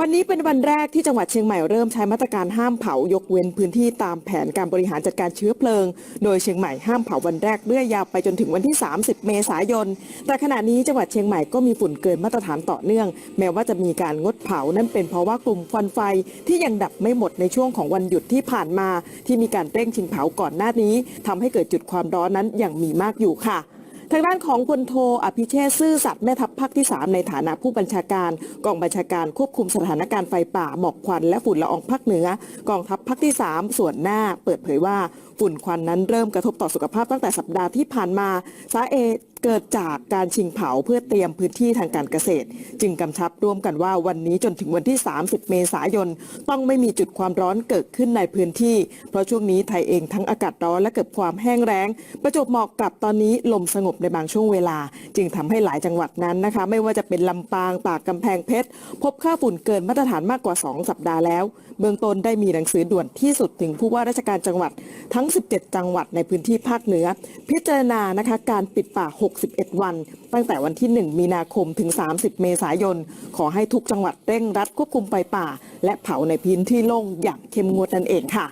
วันนี้เป็นวันแรกที่จังหวัดเชียงใหม่เริ่มใช้มาตรการห้ามเผายกเว้นพื้นที่ตามแผนการบริหารจัดการเชื้อเพลิง โดยเชียงใหม่ห้ามเผาวันแรกเรื่อยยาวไปจนถึงวันที่ 30 เมษายน แต่ขณะนี้จังหวัดเชียงใหม่ก็มีฝุ่นเกินมาตรฐานต่อเนื่อง แม้ว่าจะมีการงดเผานั่นเป็นเพราะว่ากลุ่มควันไฟที่ยังดับไม่หมดในช่วงของวันหยุดที่ผ่านมา ที่มีการเร่งชิงเผาก่อนหน้านี้ทำให้เกิดจุดความร้อนนั้นยังมีมากอยู่ค่ะ ทางด้านของพลโทอภิเชษซื่อสัตย์แม่ทัพภาคที่ 3 ในฐานะผู้บัญชาการ กองบัญชาการควบคุมสถานการณ์ไฟป่าหมอกควันและฝุ่นละอองภาคเหนือ กองทัพภาคที่ 3 ส่วนหน้าเปิดเผยว่า ฝุ่นควันนั้นเริ่มกระทบต่อสุขภาพตั้งแต่สัปดาห์ที่ผ่านมา สาเหตุเกิดจากการชิงเผาเพื่อเตรียมพื้นที่ทางการเกษตร จึงกำชับร่วมกันว่าวันนี้จนถึงวันที่ 30 เมษายน ต้องไม่มีจุดความร้อนเกิดขึ้นในพื้นที่ เพราะช่วงนี้ไทยเองทั้งอากาศร้อนและเกิดความแห้งแล้ง ประจบเหมาะกับตอนนี้ลมสงบในบางช่วงเวลา จึงทำให้หลายจังหวัดนั้นนะคะ ไม่ว่าจะเป็นลำปางตากกำแพงเพชร พบค่าฝุ่นเกินมาตรฐานมากกว่า 2 สัปดาห์แล้ว เบื้องต้นได้มีหนังสือด่วนที่สุดถึงผู้ว่าราชการจังหวัดทั้งง 17 จังหวัดในพื้นที่ภาคเหนือ พิจารณานะคะการปิดป่า 61 วัน ตั้งแต่วันที่ 1 มีนาคมถึง 30 เมษายน ขอให้ทุกจังหวัดเร่งรัดควบคุมไฟป่า และเผาในพื้นที่โล่งอย่างเข้มงวดนั่นเองค่ะ